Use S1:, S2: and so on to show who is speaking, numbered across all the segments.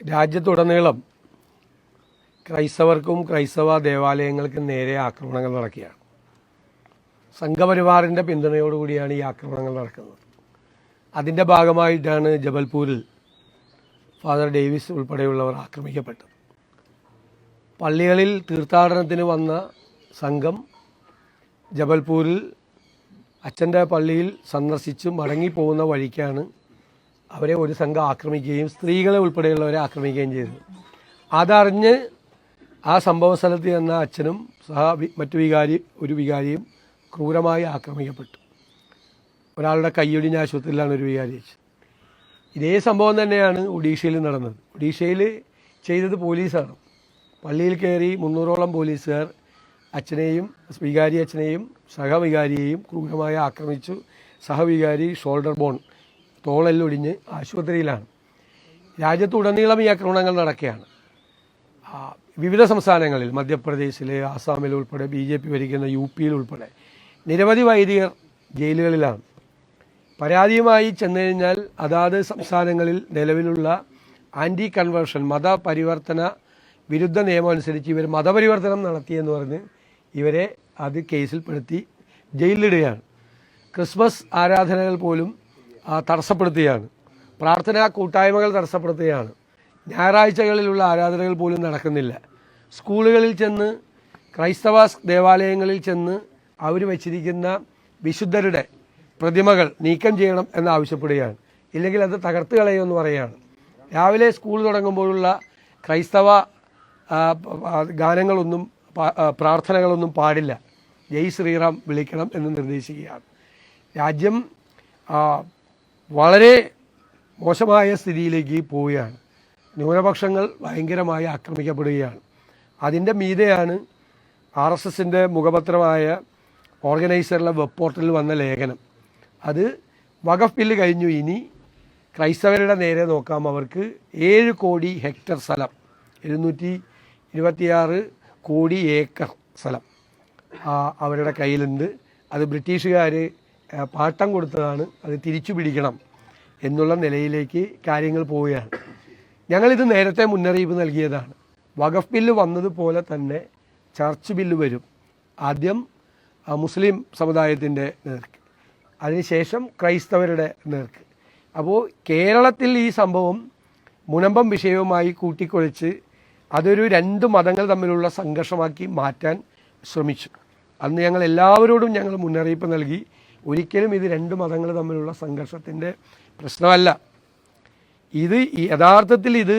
S1: രാജ്യത്തുടനീളം ക്രൈസ്തവർക്കും ക്രൈസ്തവ ദേവാലയങ്ങൾക്കും നേരെ ആക്രമണങ്ങൾ നടക്കുകയാണ്. സംഘപരിവാറിന്റെ പിന്തുണയോടുകൂടിയാണ് ഈ ആക്രമണങ്ങൾ നടക്കുന്നത്. അതിന്റെ ഭാഗമായിട്ടാണ് ജബൽപൂരിൽ ഫാദർ ഡേവിസ് ഉൾപ്പെടെയുള്ളവർ ആക്രമിക്കപ്പെട്ടത്. പള്ളികളിൽ തീർത്ഥാടനത്തിന് വന്ന സംഘം ജബൽപൂരിൽ അച്ഛന്റെ പള്ളിയിൽ സന്ദർശിച്ച് മടങ്ങിപ്പോകുന്ന വഴിക്കാണ് അവരെ ഒരു സംഘം ആക്രമിക്കുകയും സ്ത്രീകളെ ഉൾപ്പെടെയുള്ളവരെ ആക്രമിക്കുകയും ചെയ്തു. അതറിഞ്ഞ് ആ സംഭവ സ്ഥലത്ത് ചെന്ന അച്ഛനും സഹ മറ്റു വികാരി ഒരു വികാരിയും ക്രൂരമായി ആക്രമിക്കപ്പെട്ടു. ഒരാളുടെ കൈയൊടിഞ്ഞ ആശുപത്രിയിലാണ് ഒരു വികാരി വെച്ചത്. ഇതേ സംഭവം തന്നെയാണ് ഒഡീഷയിൽ നടന്നത്. ഒഡീഷയിൽ ചെയ്തത് പോലീസാണ്. പള്ളിയിൽ കയറി മുന്നൂറോളം പോലീസുകാർ അച്ഛനെയും വികാരി അച്ഛനെയും സഹവികാരിയെയും ക്രൂരമായി ആക്രമിച്ചു. സഹവികാരി ഷോൾഡർ ബോൺ തോളെല്ലൊടിഞ്ഞ് ആശുപത്രിയിലാണ്. രാജ്യത്തുടനീളം ഈ ആക്രമണങ്ങൾ നടക്കുകയാണ്. വിവിധ സംസ്ഥാനങ്ങളിൽ മധ്യപ്രദേശിൽ ആസാമിൽ ഉൾപ്പെടെ ബി ജെ പി ഭരിക്കുന്ന യു പിയിൽ ഉൾപ്പെടെ നിരവധി വൈദികർ ജയിലുകളിലാണ്. പരാതിയുമായി ചെന്നു കഴിഞ്ഞാൽ അതാത് സംസ്ഥാനങ്ങളിൽ നിലവിലുള്ള ആന്റി കൺവേർഷൻ മതപരിവർത്തന വിരുദ്ധ നിയമം അനുസരിച്ച് ഇവർ മതപരിവർത്തനം നടത്തിയെന്ന് പറഞ്ഞ് ഇവരെ അത് കേസിൽപ്പെടുത്തി ജയിലിലിടുകയാണ്. ക്രിസ്മസ് ആരാധനകൾ പോലും തടസ്സപ്പെടുത്തുകയാണ്. പ്രാർത്ഥനാ കൂട്ടായ്മകൾ തടസ്സപ്പെടുത്തുകയാണ്. ഞായറാഴ്ചകളിലുള്ള ആരാധനകൾ പോലും നടക്കുന്നില്ല. സ്കൂളുകളിൽ ചെന്ന് ക്രൈസ്തവ ദേവാലയങ്ങളിൽ ചെന്ന് അവർ വച്ചിരിക്കുന്ന വിശുദ്ധരുടെ പ്രതിമകൾ നീക്കം ചെയ്യണം എന്ന് ആവശ്യപ്പെടുകയാണ്. ഇല്ലെങ്കിൽ അത് തകർത്ത് കളയുമെന്ന് പറയുകയാണ്. രാവിലെ സ്കൂൾ തുടങ്ങുമ്പോഴുള്ള ക്രൈസ്തവ ഗാനങ്ങളൊന്നും പ്രാർത്ഥനകളൊന്നും പാടില്ല. ജയ് ശ്രീറാം വിളിക്കണം എന്ന് നിർദ്ദേശിക്കുകയാണ്. രാജ്യം വളരെ മോശമായ സ്ഥിതിയിലേക്ക് പോവുകയാണ്. ന്യൂനപക്ഷങ്ങൾ ഭയങ്കരമായി ആക്രമിക്കപ്പെടുകയാണ്. അതിന്റെ മീതെയാണ് ആർ എസ് എസിന്റെ മുഖപത്രമായ ഓർഗനൈസറിലെ വെബ് പോർട്ടലിൽ വന്ന ലേഖനം. അത് വഖഫ് ബില്ല് കഴിഞ്ഞു. ഇനി ക്രൈസ്തവരുടെ നേരെ നോക്കാം. അവർക്ക് ഏഴ് കോടി ഹെക്ടർ സ്ഥലം എഴുന്നൂറ്റി ഇരുപത്തിയാറ് കോടി ഏക്കർ സ്ഥലം അവരുടെ കയ്യിലുണ്ട്. അത് ബ്രിട്ടീഷുകാർ പാട്ടം കൊടുത്തതാണ്. അത് തിരിച്ചു പിടിക്കണം എന്നുള്ള നിലയിലേക്ക് കാര്യങ്ങൾ പോവുകയാണ്. ഞങ്ങളിത് നേരത്തെ മുന്നറിയിപ്പ് നൽകിയതാണ്. വഖഫ് ബില്ല് വന്നതുപോലെ തന്നെ ചർച്ച് ബില്ല് വരും. ആദ്യം മുസ്ലിം സമുദായത്തിന്റെ നേർക്ക്. അതിനുശേഷം ക്രൈസ്തവരുടെ നേർക്ക്. അപ്പോൾ കേരളത്തിൽ ഈ സംഭവം മുനമ്പം വിഷയവുമായി കൂട്ടിക്കൊഴിച്ച് അതൊരു രണ്ട് മതങ്ങൾ തമ്മിലുള്ള സംഘർഷമാക്കി മാറ്റാൻ ശ്രമിച്ചു. അന്ന് ഞങ്ങൾ എല്ലാവരോടും ഞങ്ങൾ മുന്നറിയിപ്പ് നൽകി. ഒരിക്കലും ഇത് രണ്ട് മതങ്ങൾ തമ്മിലുള്ള സംഘർഷത്തിന്റെ പ്രശ്നമല്ല. ഇത് യഥാർത്ഥത്തിൽ ഇത്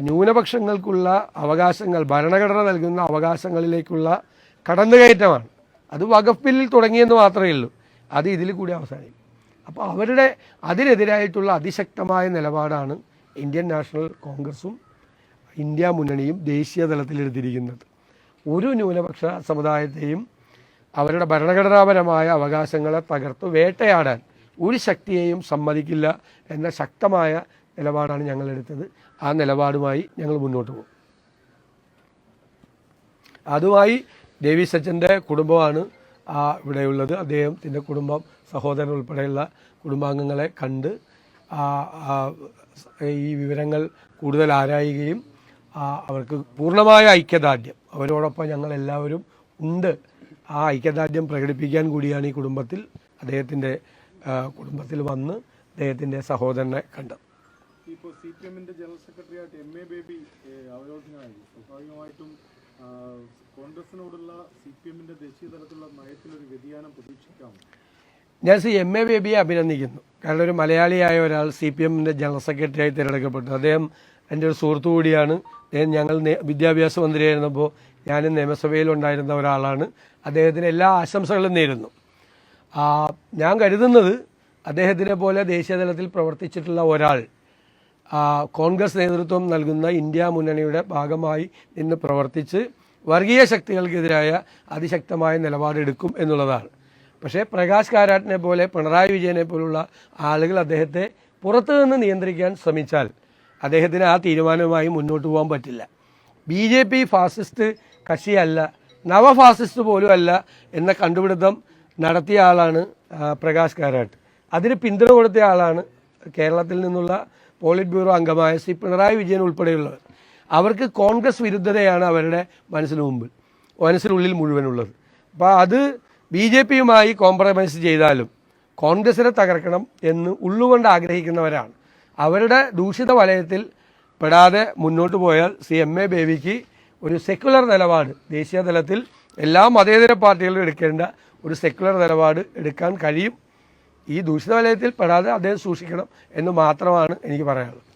S1: ന്യൂനപക്ഷങ്ങൾക്കുള്ള അവകാശങ്ങൾ ഭരണഘടന നൽകുന്ന അവകാശങ്ങളിലേക്കുള്ള കടന്നുകയറ്റമാണ്. അത് വഖഫ് ബില്ലിൽ തുടങ്ങിയെന്ന് മാത്രമേ ഉള്ളൂ. അത് ഇതിൽ കൂടി അവസാനിക്കും. അപ്പോൾ അവരുടെ അതിനെതിരായിട്ടുള്ള അതിശക്തമായ നിലപാടാണ് ഇന്ത്യൻ നാഷണൽ കോൺഗ്രസും ഇന്ത്യ മുന്നണിയും ദേശീയ തലത്തിലെടുത്തിരിക്കുന്നത് ഒരു ന്യൂനപക്ഷ സമുദായത്തെയും അവരുടെ ഭരണഘടനാപരമായ അവകാശങ്ങളെ തകർത്ത് വേട്ടയാടാൻ ഒരു ശക്തിയെയും സമ്മതിക്കില്ല എന്ന ശക്തമായ നിലപാടാണ് ഞങ്ങൾ എടുത്തത്. ആ നിലപാടുമായി ഞങ്ങൾ മുന്നോട്ട് പോകും. അതുമായി ദേവി സച്ചന്റെ കുടുംബമാണ് ആ, ഇവിടെയുള്ളത് അദ്ദേഹത്തിന്റെ കുടുംബം സഹോദരൻ ഉൾപ്പെടെയുള്ള കുടുംബാംഗങ്ങളെ കണ്ട് ഈ വിവരങ്ങൾ കൂടുതൽ ആരായുകയും അവർക്ക് പൂർണമായ ഐക്യദാർഢ്യം. അവരോടൊപ്പം ഞങ്ങൾ എല്ലാവരും ഉണ്ട് ആ ഐക്യദാർഢ്യം പ്രകടിപ്പിക്കാൻ കൂടിയാണ് ഈ കുടുംബത്തിൽ അദ്ദേഹത്തിന്റെ കുടുംബത്തിൽ വന്ന് അദ്ദേഹത്തിന്റെ സഹോദരനെ കണ്ടത്.
S2: ഇപ്പോൾ സി പി എമ്മിന്റെ ജനറൽ സെക്രട്ടറി ആയിട്ട് എം എ ബേബി അവരോധനമായി സ്വാഭാവികമായിട്ടും കോൺഗ്രസിനോടുള്ള സി പി എമ്മിന്റെ ദേശീയ തലത്തിലുള്ള നയത്തിലൊരു വ്യതിയാനം പ്രതീക്ഷിക്കാം.
S1: ഞാൻ സി എം എ ബേബിയെ അഭിനന്ദിക്കുന്നു. കാരണം ഒരു മലയാളിയായ ഒരാൾ സി പി എമ്മിന്റെ ജനറൽ സെക്രട്ടറിയായി തിരഞ്ഞെടുക്കപ്പെട്ടു. അദ്ദേഹം എന്റെ ഒരു സുഹൃത്തു കൂടിയാണ്. അദ്ദേഹം ഞങ്ങൾ വിദ്യാഭ്യാസ മന്ത്രിയായിരുന്നപ്പോൾ ഞാൻ നിയമസഭയിൽ ഉണ്ടായിരുന്ന ഒരാളാണ്. അദ്ദേഹത്തിന് എല്ലാ ആശംസകളും നേരുന്നു. ഞാൻ കരുതുന്നത് അദ്ദേഹത്തിനെ പോലെ ദേശീയതലത്തിൽ പ്രവർത്തിച്ചിട്ടുള്ള ഒരാൾ കോൺഗ്രസ് നേതൃത്വം നൽകുന്ന ഇന്ത്യ മുന്നണിയുടെ ഭാഗമായി നിന്ന് പ്രവർത്തിച്ച് വർഗീയ ശക്തികൾക്കെതിരായ അതിശക്തമായ നിലപാടെടുക്കും എന്നുള്ളതാണ്. പക്ഷേ പ്രകാശ് കാരാട്ടിനെ പോലെ പിണറായി വിജയനെ പോലുള്ള ആളുകൾ അദ്ദേഹത്തെ പുറത്തുനിന്ന് നിയന്ത്രിക്കാൻ ശ്രമിച്ചാൽ അദ്ദേഹത്തിന് ആ തീരുമാനവുമായി മുന്നോട്ട് പോകാൻ പറ്റില്ല. ബി ജെ പി ഫാസിസ്റ്റ് കക്ഷിയല്ല നവഫാസിസ്റ്റ് പോലും അല്ല എന്ന കണ്ടുപിടുത്തം നടത്തിയ ആളാണ് പ്രകാശ് കാരാട്ട്. അതിന് പിന്തുണ കൊടുത്ത ആളാണ് കേരളത്തിൽ നിന്നുള്ള പോളിറ്റ് ബ്യൂറോ അംഗമായ സി പിണറായി വിജയൻ ഉൾപ്പെടെയുള്ളവർ. അവർക്ക് കോൺഗ്രസ് വിരുദ്ധതയാണ് അവരുടെ മനസ്സിന് മുമ്പിൽ മനസ്സിനുള്ളിൽ മുഴുവനുള്ളത്. അപ്പോൾ അത് ബി ജെ പിയുമായി കോംപ്രമൈസ് ചെയ്താലും കോൺഗ്രസിനെ തകർക്കണം എന്ന് ഉള്ളുകൊണ്ട് ആഗ്രഹിക്കുന്നവരാണ്. അവരുടെ ദൂഷിത വലയത്തിൽ പെടാതെ മുന്നോട്ട് പോയാൽ സി എം എ ബേബിക്ക് ഒരു സെക്യുലർ നിലപാട്. ദേശീയ തലത്തിൽ എല്ലാ മതേതര പാർട്ടികളും എടുക്കേണ്ട ഒരു സെക്യുലർ നിലപാട് എടുക്കാൻ കഴിയും. ഈ ദൂഷിത വലയത്തിൽ പെടാതെ അദ്ദേഹം സൂക്ഷിക്കണം എന്ന് മാത്രമാണ് എനിക്ക് പറയാനുള്ളത്.